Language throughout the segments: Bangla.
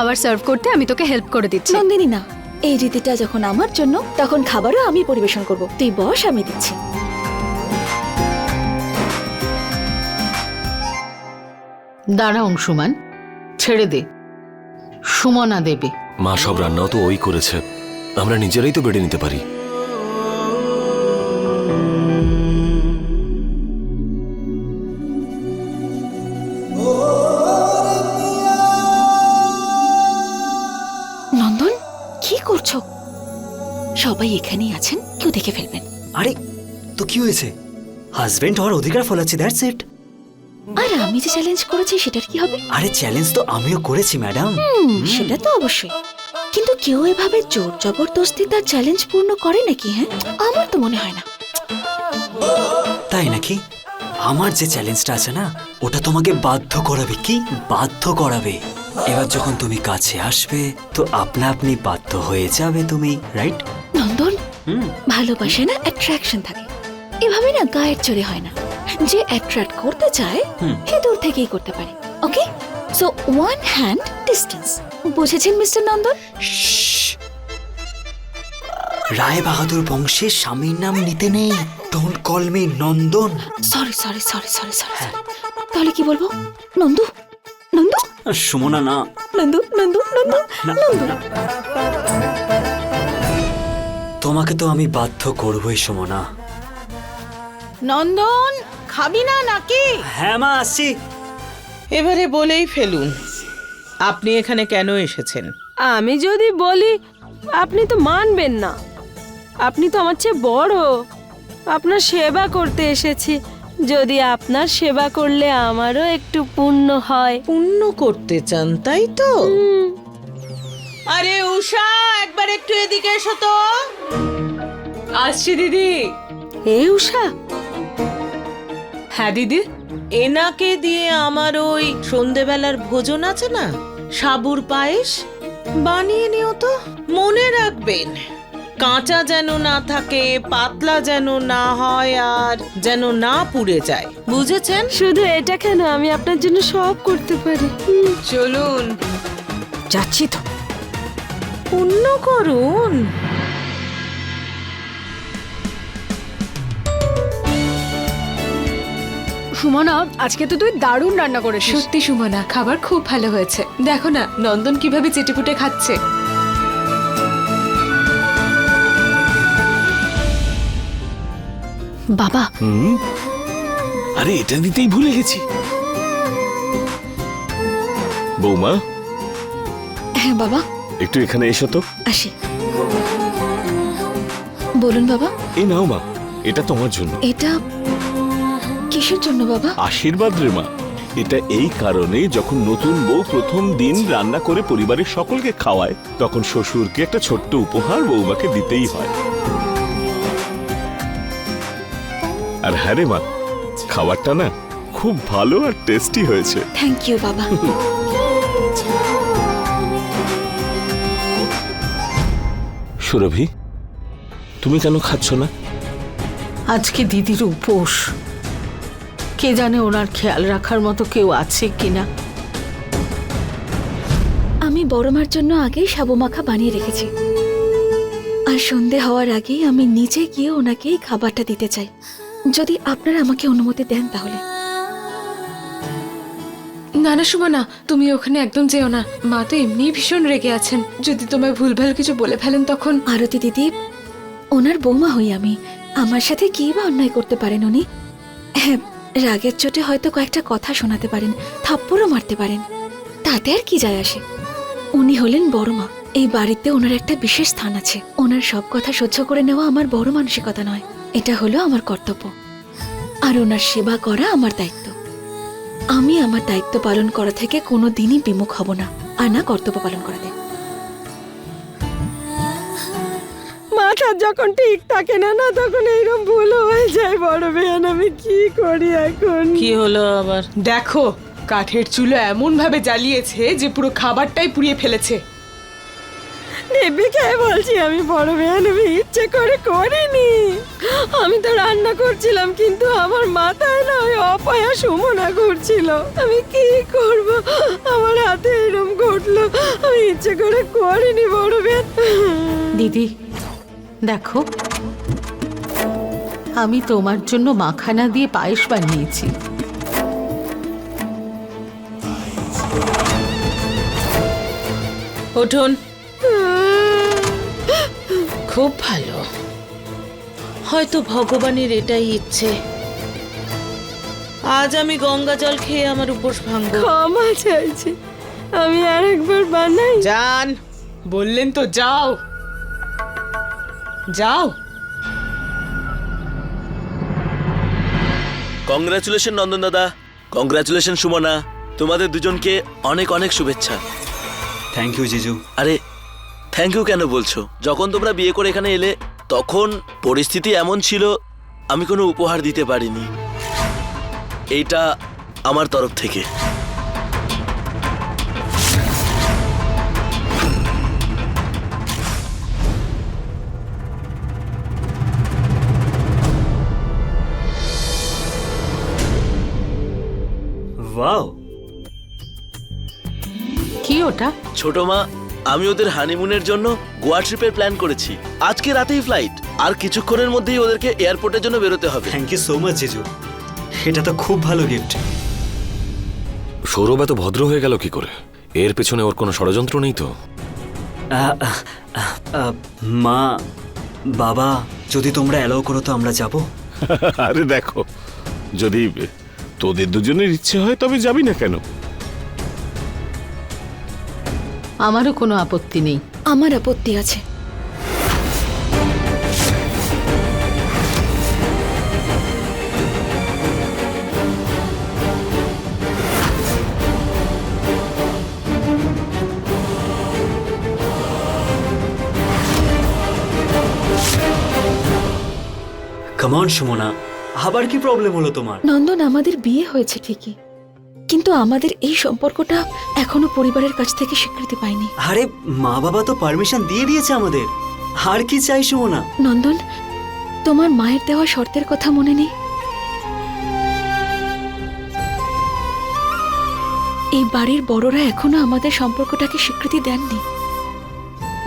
খাবার সার্ভ করতে আমি তোকে হেল্প করে দিচ্ছি। নন্দিনী না এই রীতিটা যখন আমার জন্য তখন খাবারও আমি পরিবেশন করব। তুই বস আমি দিচ্ছি। দাঁড়া অংশুমান ছেড়ে দে। সুমনা দেবে। মা সব রান্নাও তো ওই করেছে। আমরা নিজেরাই তো বেড়ে নিতে পারি। সবাই এখানেই আছেন কেউ দেখে ফেলবেন। আরে তো কি হয়েছে? হাজবেন্ড হওয়ার অধিকার ফলাচ্ছি দ্যাটস ইট আর আমি যে চ্যালেঞ্জ করেছি সেটার কি হবে? আরে চ্যালেঞ্জ তো আমিও করেছি ম্যাডাম সেটা তো অবশ্যই। কিন্তু কেউ এভাবে জোর জবরদস্তি তার চ্যালেঞ্জ পূর্ণ করে নাকি হ্যাঁ? আমার তো মনে হয় না। তাই নাকি? আমার যে চ্যালেঞ্জটা আছে না ওটা তোমাকে বাধ্য করাবে। কি? বাধ্য করাবে। এবার যখন তুমি কাছে আসবে তো আপনা আপনি বাধ্য হয়ে যাবে তুমি রাইট ভালোবাসে না অ্যাট্রাকশন থাকে। এভাবে না গায়ের চড়ে হয় না। যে অ্যাট্রাক্ট করতে চায় সে দূর থেকেই করতে পারে okay so one hand distance বুঝেছেন মিস্টার নন্দন? রায় বাহাদুর বংশের স্বামীর নাম নিতে নেই don't call me Nandan sorry sorry sorry sorry sorry তাহলে কি বলব নন্দু নন্দু সুমনা না নন্দু নন্দু নন্দু না, না। তোমাকে তো আমি বাধ্য করবই সুমনা। নন্দন খাবি না নাকি? হ্যাঁ মা আসছি। এবারে বলেই ফেলুন আপনি এখানে কেন এসেছেন? আমি যদি বলি আপনি তো মানবেন না। আপনি তো আমার চেয়ে বড়। আপনার সেবা করতে এসেছি। যদি আপনার সেবা করলে আমারও একটু পুণ্য হয়। পুণ্য করতে চান তাই তো? আরে উষা একবার একটু এদিকে এসো তো। আসছি দিদি। এ উষা? হ্যাঁ দিদি। এনাকে দিয়ে আমার ওই সন্ধেবেলার ভোজন আছে না? সাবুর পায়েস? বানিয়ে নিও তো। মনে রাখবেন কাঁচা যেন না থাকে পাতলা যেন না হয় আর যেন না পুড়ে যায়। বুঝেছেন? শুধু এটা কেন? আমি আপনার জন্য সব করতে পারি। চলুন। যাচ্ছি তো। পূর্ণ করুন। সুমনা আজকে তো তুই দারুণ রান্না করেছিস। সত্যি সুমনা খাবার খুব ভালো হয়েছে। দেখো না নন্দন কীভাবে চেটেপুটে খাচ্ছে। বাবা। হুম? আরে এটা দিতেই ভুলে গেছি। বৌমা? হ্যাঁ বাবা। একটু এখানে এসো তো। আসি। বলুন বাবা। এই নাও মা এটা তোমার জন্য। এটা কিসের জন্য বাবা? আশীর্বাদ রে মা। এটা এই কারণে যখন নতুন বউ প্রথম দিন রান্না করে পরিবারের সকলকে খাওয়ায় তখন শ্বশুরকে একটা ছোট্ট উপহার বৌমাকে দিতেই হয়। আর হ্যাঁ রে মা খাবারটা না খুব ভালো আর টেস্টি হয়েছে। থ্যাংক ইউ বাবা। সুরভি তুমি কেন খাচ্ছ না? আজকে দিদির উপোস। কে জানে ওনার খেয়াল রাখার মতো কেউ আছে কিনা। আমি বড়মার জন্য আগেই সাবু মাখা বানিয়ে রেখেছি। আর সন্ধে হওয়ার আগেই আমি নিজে গিয়ে ওনাকে এই খাবারটা দিতে চাই। যদি আপনারা আমাকে অনুমতি দেন তাহলে। না না, সুমনা, তুমি ওখানে একদম যেও না। মা তো এমনিই ভীষণ রেগে আছেন। যদি তোমায় ভুলভাল কিছু বলে ফেলেন তখন। আরতি দিদি, ওনার বৌমা হই আমি। আমার সাথে কি বা অন্যায় করতে পারেন উনি? হ্যাঁ রাগের চোটে হয়তো কয়েকটা কথা শোনাতে পারেন, থাপ্পড়ও মারতে পারেন। তাতে আর কি যায় আসে? উনি হলেন বড় মা এই বাড়িতে ওনার একটা বিশেষ স্থান আছে। ওনার সব কথা সহ্য করে নেওয়া আমার বড় মানসিকতা নয়। এটা হলো আমার কর্তব্য। আর ওনার সেবা করা আমার দায়িত্ব। আমি আমার দায়িত্ব পালন করা থেকে কোনো দিনই বিমুখ হব না। আর না কর্তব্য পালন করাতে মাথা যখন ঠিক থাকে না না তখন এইরকম ভুল হয়ে যায়। বড় বেয়ান আমি কি করি এখন? কি হলো আবার? দেখো কাঠের চুলো এমন ভাবে জ্বালিয়েছে যে পুরো খাবারটাই পুড়িয়ে ফেলেছে। দেবীকে বলছি আমি বড় বেয়ান আমি ইচ্ছে করে করিনি। আমি তো রান্না করছিলাম কিন্তু আমার মাথায় না ওই অপয়া সুমনা ঘুরছিল। আমি কি করব? আমার হাতে এরম ঘটলো আমি ইচ্ছে করে করিনি বড় বেন দিদি দেখো আমি তোমার জন্য মাখানা দিয়ে পায়েস বানিয়েছি। উঠুন খুব ভালো। হয়তো ভগবানের এটাই ইচ্ছে। আজ আমি গঙ্গা জল খেয়ে আমার উপোস ভাঙব। ক্ষমা চাইছি। আমি আর একবার বানাই। যান বললেন তো যাও। যাও। কংগ্রাচুলেশন নন্দন দাদা। কংগ্রাচুলেশন সুমনা। তোমাদের দুজনকে অনেক অনেক শুভেচ্ছা। থ্যাংক ইউ জিজু। আরে থ্যাংক ইউ কেন বলছো? যখন তোমরা বিয়ে করে এখানে এলে তখন পরিস্থিতি এমন ছিল আমি কোনো উপহার দিতে পারিনি। এইটা আমার তরফ থেকে। ওয়াও কি ওটা? ছোট মা আমি ওদের হানিমুনের জন্য গোয়া ট্রিপের প্ল্যান করেছি। আজকে রাতেই ফ্লাইট আর কিছুক্ষণের মধ্যেই ওদেরকে এয়ারপোর্টের জন্য বেরোতে হবে। থ্যাংক ইউ সো মাচ জিজু। এটা তো খুব ভালো গিফট সৌরভ এত ভদ্র হয়ে গেল কি করে? এর পেছনে ওর কোনো ষড়যন্ত্র নেই তো? মা বাবা যদি তোমরা অ্যালাউ করো তো আমরা যাব। আরে দেখো যদি তোদের দুজনের ইচ্ছে হয় তবে যাবি না কেন? আমারও কোনো আপত্তি নেই। আমার আপত্তি আছে। কামন সুমনা আবার কি প্রবলেম হলো তোমার? নন্দন আমাদের বিয়ে হয়েছে ঠিকই। কিন্তু আমাদের এই সম্পর্কটা এখনও পরিবারের কাছ থেকে স্বীকৃতি পায়নি আরে মা বাবা তো পারমিশন দিয়ে দিয়েছে আমাদের। আর কি চাই সুমনা? নন্দন তোমার মায়ের দেওয়া শর্তের কথা মনে নেই? এই বাড়ির বড়রা এখনও আমাদের সম্পর্কটাকে স্বীকৃতি দেননি।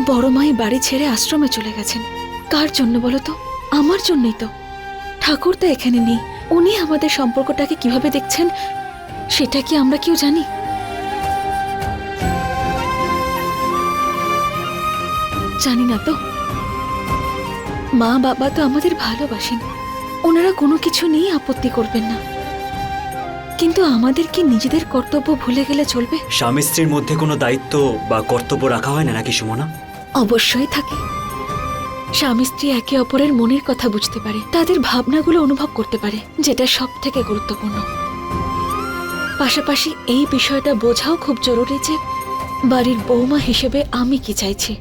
বড় মাই বাড়ি ছেড়ে আশ্রমে চলে গেছেন। কার জন্য বলো তো? আমার জন্যই তো। ঠাকুর তো এখানে নেই। উনি আমাদের সম্পর্কটাকে কীভাবে দেখছেন সেটা কি আমরা কেউ জানি? জানি না তো। মা বাবা তো আমাদের ভালোবাসেন। ওনারা কোনো কিছু নিয়ে আপত্তি করবেন না। কিন্তু আমাদের কি নিজেদের কর্তব্য ভুলে গেলে চলবে? স্বামী স্ত্রীর মধ্যে কোনো দায়িত্ব বা কর্তব্য রাখা হয় না নাকি সুমনা? অবশ্যই থাকে। স্বামী স্ত্রী একে অপরের মনের কথা বুঝতে পারে। তাদের ভাবনাগুলো অনুভব করতে পারে যেটা সব থেকে গুরুত্বপূর্ণ। পাশাপাশি এই বিষয়টা বোঝাও খুব জরুরি যে বাড়ির বৌমা হিসেবে আমি কি চাইছি।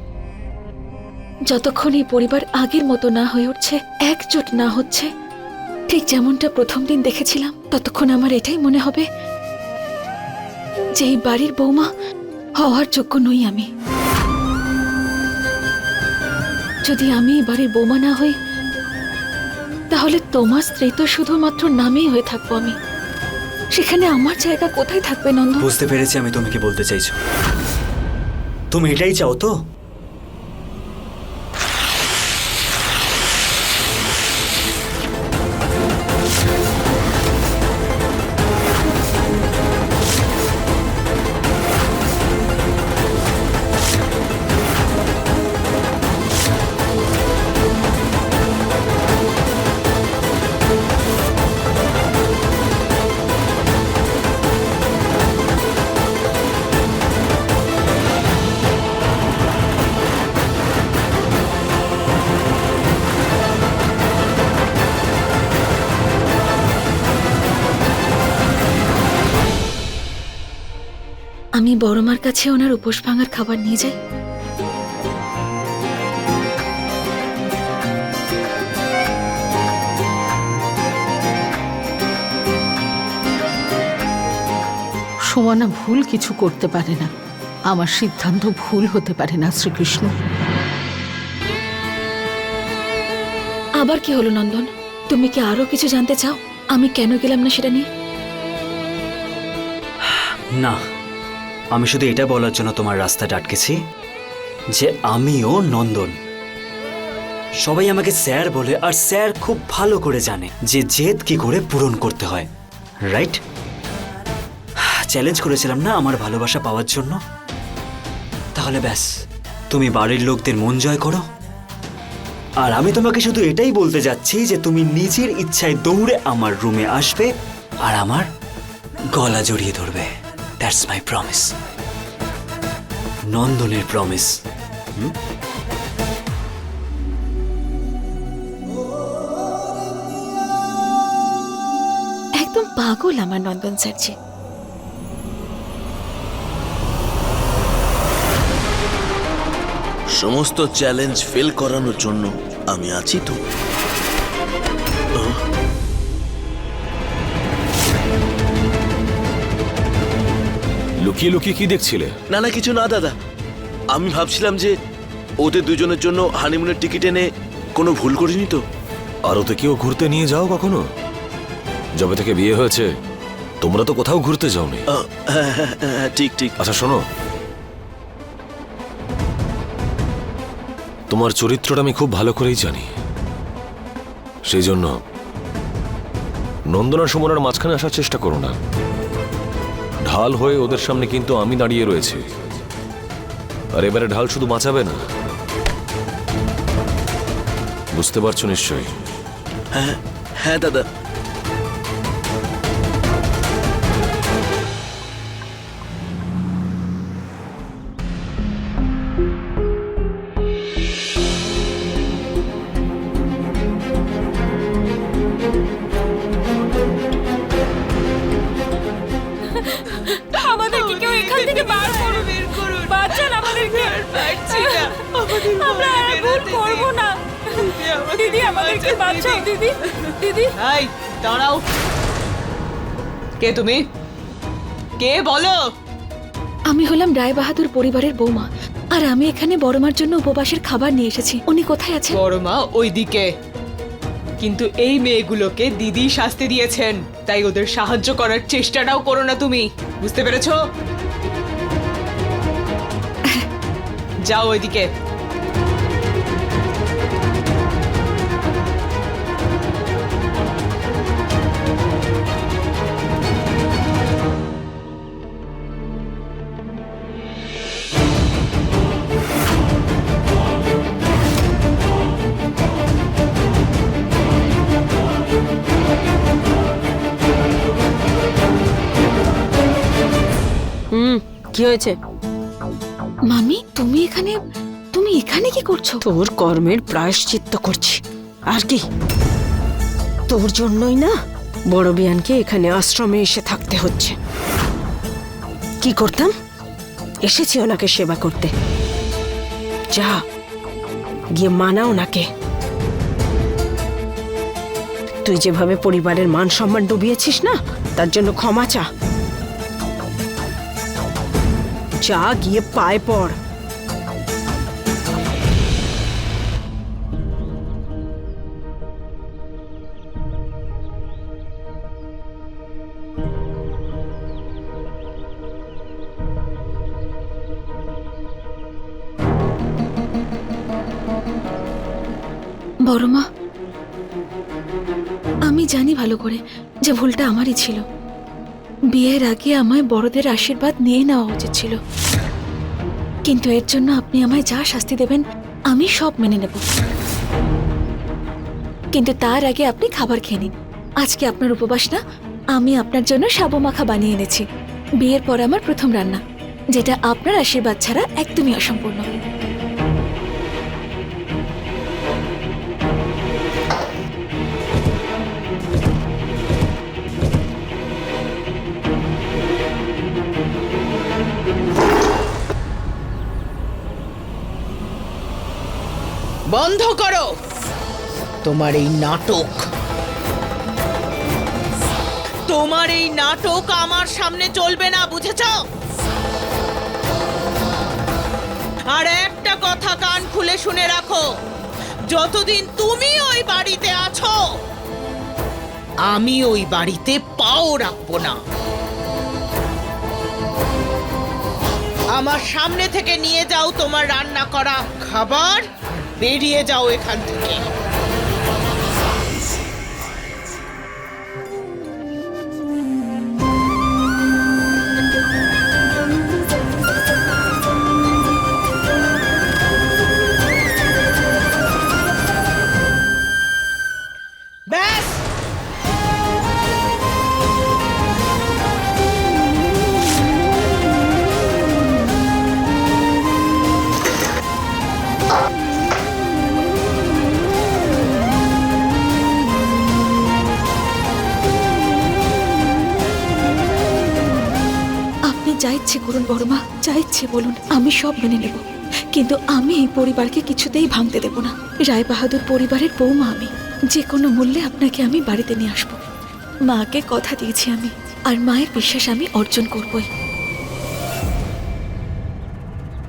যতক্ষণ এই পরিবার আগের মতো না হয়ে উঠছে, একজোট না হচ্ছে, ঠিক যেমনটা প্রথম দিন দেখেছিলাম, ততক্ষণ আমার এটাই মনে হবে যে এই বাড়ির বৌমা হওয়ার যোগ্য নই আমি। যদি আমি এই বাড়ির বৌমা না হই, তাহলে তোমার স্ত্রী তো শুধুমাত্র নামেই হয়ে থাকব আমি। সেখানে আমার জায়গা কোথায় থাকবে নন্দ বুঝতে পেরেছি আমি তুমি কি বলতে চাইছো। তুমি এটাই চাও তো? আমি বড়মার কাছে ওনার উপোস ভাঙার খাবার নিয়ে যাই। সুমনা ভুল কিছু করতে পারে না। আমার সিদ্ধান্ত ভুল হতে পারে না শ্রীকৃষ্ণ। আবার কি হলো নন্দন? তুমি কি আরও কিছু জানতে চাও? আমি কেন গেলাম না সেটা নিয়ে? না আমি শুধু এটা বলার জন্য তোমার রাস্তাটা আটকেছি যে আমিও নন্দন। সবাই আমাকে স্যার বলে আর স্যার খুব ভালো করে জানে যে জেদ কি করে পূরণ করতে হয়। রাইট চ্যালেঞ্জ করেছিলাম না আমার ভালোবাসা পাওয়ার জন্য? তাহলে ব্যাস, তুমি বাড়ির লোকদের মন জয় করো। আর আমি তোমাকে শুধু এটাই বলতে যাচ্ছি যে তুমি নিজের ইচ্ছায় দৌড়ে আমার রুমে আসবে আর আমার গলা জড়িয়ে ধরবে। দ্যাটস মাই প্রমিস নন্দনের প্রমিস একদম পাগল আমার নন্দন স্যারজি। সমস্ত চ্যালেঞ্জ ফেল করানোর জন্য আমি আছি তো। লুকিয়ে লুকিয়ে কি দেখছিলে? না না কিছু না দাদা। আমি ভাবছিলাম যে ওদের দুজনের জন্য হানিমুনের টিকিট এনে কোনো ভুল করিনি তো। আর ওতে কেউ ঘুরতে নিয়ে যাও কখনো? যবে থেকে বিয়ে হয়েছে তোমরা তো কোথাও ঘুরতে যাওনি। আহ, হ্যাঁ, হ্যাঁ, হ্যাঁ, ঠিক ঠিক। আচ্ছা শোনো। তোমার চরিত্রটা আমি খুব ভালো করেই জানি। সেই জন্য নন্দনা সুমনার মাঝখানে আসার চেষ্টা করো না। ঢাল হয়ে ওদের সামনে কিন্তু আমি দাঁড়িয়ে রয়েছি। আর এবারে ঢাল শুধু বাঁচাবে না। বুঝতে পারছ নিশ্চয়ই? হ্যাঁ হ্যাঁ দাদা। কে তুমি? কে বলো? আমি হলাম রায় বাহাদুর পরিবারের বৌমা আর আমি এখানে বড়মার জন্য উপবাসের খাবার নিয়ে এসেছি। উনি কোথায় আছেন? বড়মা ওইদিকে। কিন্তু এই মেয়েগুলোকে দিদি শাস্তি দিয়েছেন তাই ওদের সাহায্য করার চেষ্টাটাও করো না তুমি। বুঝতে পেরেছ? যাও ওইদিকে। কি হয়েছে? মামি তুমি এখানে তুমি এখানে কি করছ? তোর কর্মের প্রায়শ্চিত্ত করছি। আর কি? তোর জন্যই না বড় বিয়ানকে এখানে আশ্রমে এসে থাকতে হচ্ছে। কি করতাম? এসেছি ওনাকে সেবা করতে। যা গিয়ে মানা ওনাকে। তুই যেভাবে পরিবারের মান সম্মান ডুবিয়েছিস না তার জন্য ক্ষমা চা। যা গিয়ে পায়ে পড় আমি জানি ভালো করে যে ভুলটা আমারই ছিল। বিয়ের আগে আমায় বড়দের আশীর্বাদ নিয়ে নেওয়া উচিত ছিল। কিন্তু এর জন্য আপনি আমায় যা শাস্তি দেবেন, আমি সব মেনে নেব। কিন্তু তার আগে আপনি খাবার খেয়ে নিন। আজকে আপনার উপবাস না, আমি আপনার জন্য সাবু মাখা বানিয়ে এনেছি। বিয়ের পর আমার প্রথম রান্না, যেটা আপনার আশীর্বাদ ছাড়া একদমই অসম্পূর্ণ। বন্ধ করো। তোমার এই নাটক। তোমার এই নাটক আমার সামনে চলবে না, বুঝেছ? আর একটা কথা কান খুলে শুনে রাখো। যতদিন তুমি ওই বাড়িতে আছো, আমি ওই বাড়িতে পাও রাখব না। আমার সামনে থেকে নিয়ে যাও তোমার রান্না করা খাবার। বেরিয়ে যাও এখান থেকে। আপনি যা ইচ্ছে করুন বড়মা যা ইচ্ছে বলুন আমি সব মেনে নেব। কিন্তু আমি এই পরিবারকে কিছুতেই ভাঙতে দেব না। রায় বাহাদুর পরিবারের বৌমা আমি। যে কোনো মূল্যে আপনাকে আমি বাড়িতে নিয়ে আসব। মাকে কথা দিয়েছি আমি আর মায়ের বিশ্বাস আমি অর্জন করবই।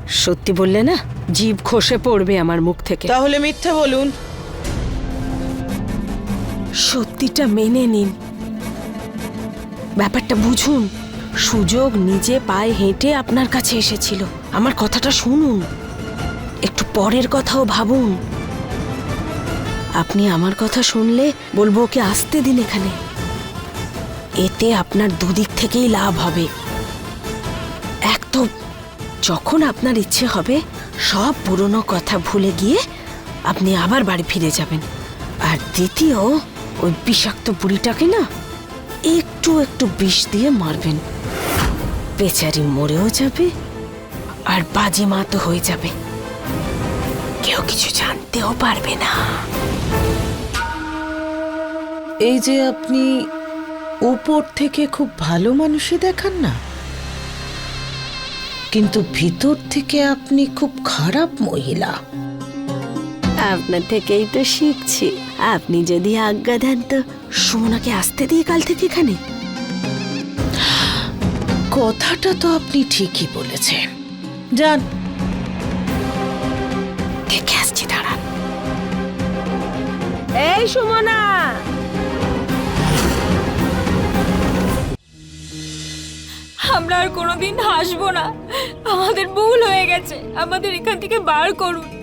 সত্যি বললে না জীব খসে পড়বে আমার মুখ থেকে। তাহলে মিথ্যে বলুন। সত্যিটা মেনে নিন। ব্যাপারটা বুঝুন। সুযোগ নিজে পায়ে হেঁটে আপনার কাছে এসেছিল। আমার কথাটা শুনুন। একটু পরের কথাও ভাবুন। আপনি আমার কথা শুনলে বলব ওকে আসতে দিন এখানে। এতে আপনার দুদিক থেকেই লাভ হবে। এক তো যখন আপনার ইচ্ছে হবে, সব পুরনো কথা ভুলে গিয়ে আপনি আবার বাড়ি ফিরে যাবেন। আর দ্বিতীয়, ওই বিষাক্ত বুড়িটাকে না একটু একটু বিষ দিয়ে মারবেন। বেচারি মরেও যাবে আর বাজি মাতো হয়ে যাবে। কেউ কিছু জানতেও পারবে না। এই যে আপনি উপর থেকে খুব ভালো মানুষই দেখান না। কিন্তু ভিতর থেকে আপনি খুব খারাপ মহিলা। আপনার থেকেই তো শিখছি। আপনি যদি আজ্ঞা দেন তো সুমনাকে আসতে দিয়ে কাল থেকে এখানে। কথাটা তো আপনি ঠিকই বলেছেন। যান। দেখে আসছি দাঁড়ান। এই সুমনা! আমরা আর কোনোদিন হাসবো না। আমাদের ভুল হয়ে গেছে। আমাদের এখান থেকে বার করুন।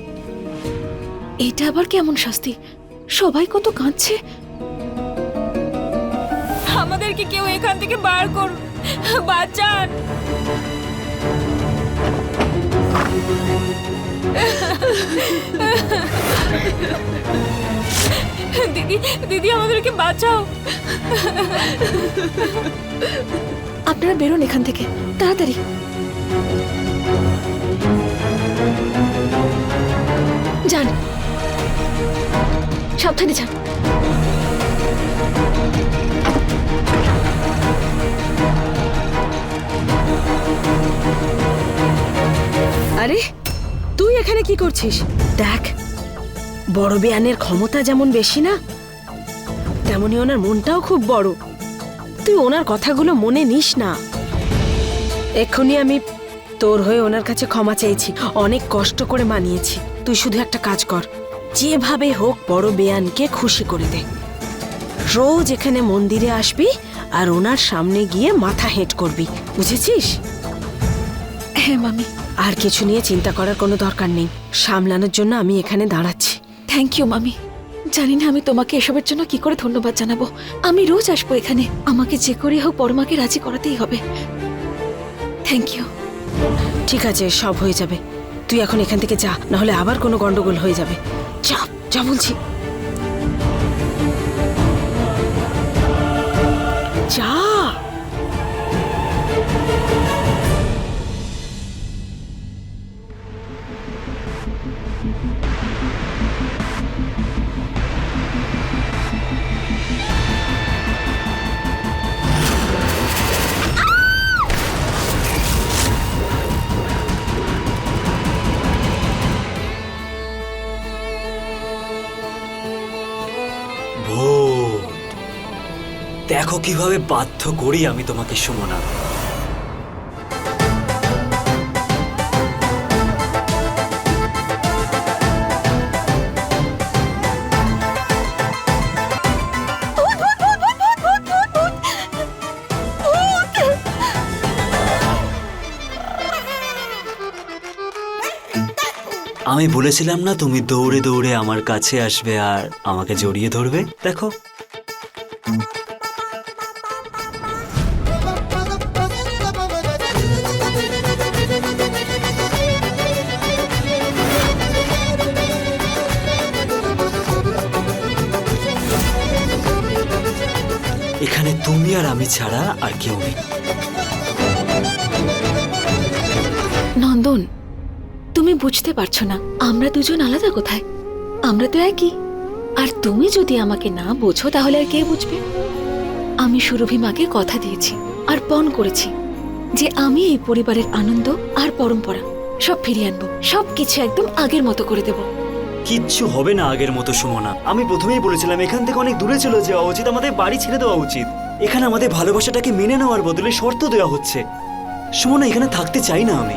এটা আবার কেমন শাস্তি? সবাই কত কাঁদছে। আমাদেরকে কেউ এখান থেকে বার করুন। বাঁচান। দিদি দিদি আমাদেরকে বাঁচাও। আপনারা বেরোন এখান থেকে। তাড়াতাড়ি। যান। সাবধানে যান। আরে তুই এখানে কি করছিস? দেখ বড় বেয়ানের ক্ষমতা যেমন বেশি না তেমনি ওনার মনটাও খুব বড়। তুই ওনার কথাগুলো মনে নিস না। এক্ষুনি আমি তোর হয়ে ওনার কাছে ক্ষমা চেয়েছি অনেক কষ্ট করে মানিয়েছি। তুই শুধু একটা কাজ কর যেভাবে হোক বড় বেয়ানকে খুশি করে দে। রোজ এখানে মন্দিরে আসবি আর ওনার সামনে গিয়ে মাথা হেঁট করবি বুঝেছিস? হ্যাঁ মামি। আর কিছু নিয়ে চিন্তা করার কোনো দরকার নেই। সামলানোর জন্য আমি এখানে দাঁড়াচ্ছি। থ্যাংক ইউ মামি। জানি না আমি তোমাকে এসবের জন্য কি করে ধন্যবাদ জানাব। আমি রোজ আসব এখানে। আমাকে যে করে হোক বড়মাকে রাজি করাতেই হবে। থ্যাংক ইউ ঠিক আছে সব হয়ে যাবে। তুই এখন এখান থেকে যা নাহলে আবার কোনো গন্ডগোল হয়ে যাবে। যা যা বলছি। যা। দেখো কীভাবে বাধ্য করি আমি তোমাকে, সুমনা। আমি বলেছিলাম না তুমি দৌড়ে দৌড়ে আমার কাছে আসবে আর আমাকে জড়িয়ে ধরবে? দেখো। আর আমি ছাড়া আর কেউ নেই। নন্দন তুমি বুঝতে পারছ না আমরা দুজন আলাদা কোথায়? আমরা তো একই। আর তুমি যদি আমাকে না বোঝো তাহলে আর কে বুঝবে? আমি সুরভি মাকে কথা দিয়েছি আর পণ করেছি যে আমি এই পরিবারের আনন্দ আর পরম্পরা সব ফিরিয়ে আনব সব কিছু একদম আগের মতো করে দেব। কিচ্ছু হবে না আগের মতো সুমনা। আমি প্রথমেই বলেছিলাম এখান থেকে অনেক দূরে চলে যাওয়া উচিত আমাদের বাড়ি ছেড়ে দেওয়া উচিত। এখানে আমাদের ভালোবাসাটাকে মেনে নেওয়ার বদলে শর্ত দেওয়া হচ্ছে। সুমনা, এখানে থাকতে চাই না আমি।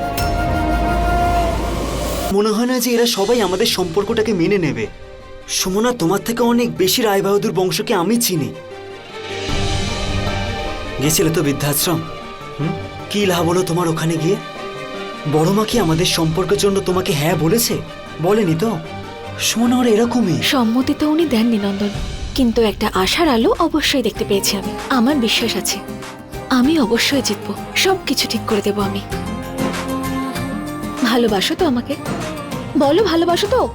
মনে হয় না যে এরা সবাই আমাদের সম্পর্কটাকে মেনে নেবে। সুমনা, তোমার থেকে অনেক বেশি রায়বাহাদুর বংশকে আমি চিনি। গেছিলে তো বৃদ্ধাশ্রম? কি লাভ হলো তোমার ওখানে গিয়ে? বড় মা কি আমাদের সম্পর্কের জন্য তোমাকে হ্যাঁ বলেছে? বলেনি তো? সুমনা, ওরা এরকমই। সম্মতি তো উনি দেননি, নন্দন। কিন্তু একটা আশার আলো অবশ্যই দেখতে পেয়েছি আমি। আমার বিশ্বাস আছে, আমি অবশ্যই জিতবো। সব কিছু ঠিক করে দেব আমি। ভালোবাসো তো আমাকে। বলো, ভালোবাসো তো?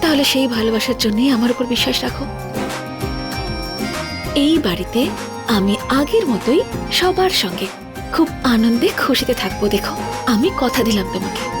তাহলে সেই ভালোবাসার জন্যই আমার উপর বিশ্বাস রাখো। এই বাড়িতে আমি আগের মতোই সবার সঙ্গে খুব আনন্দে খুশিতে থাকব, দেখো। আমি কথা দিলাম তোমাকে।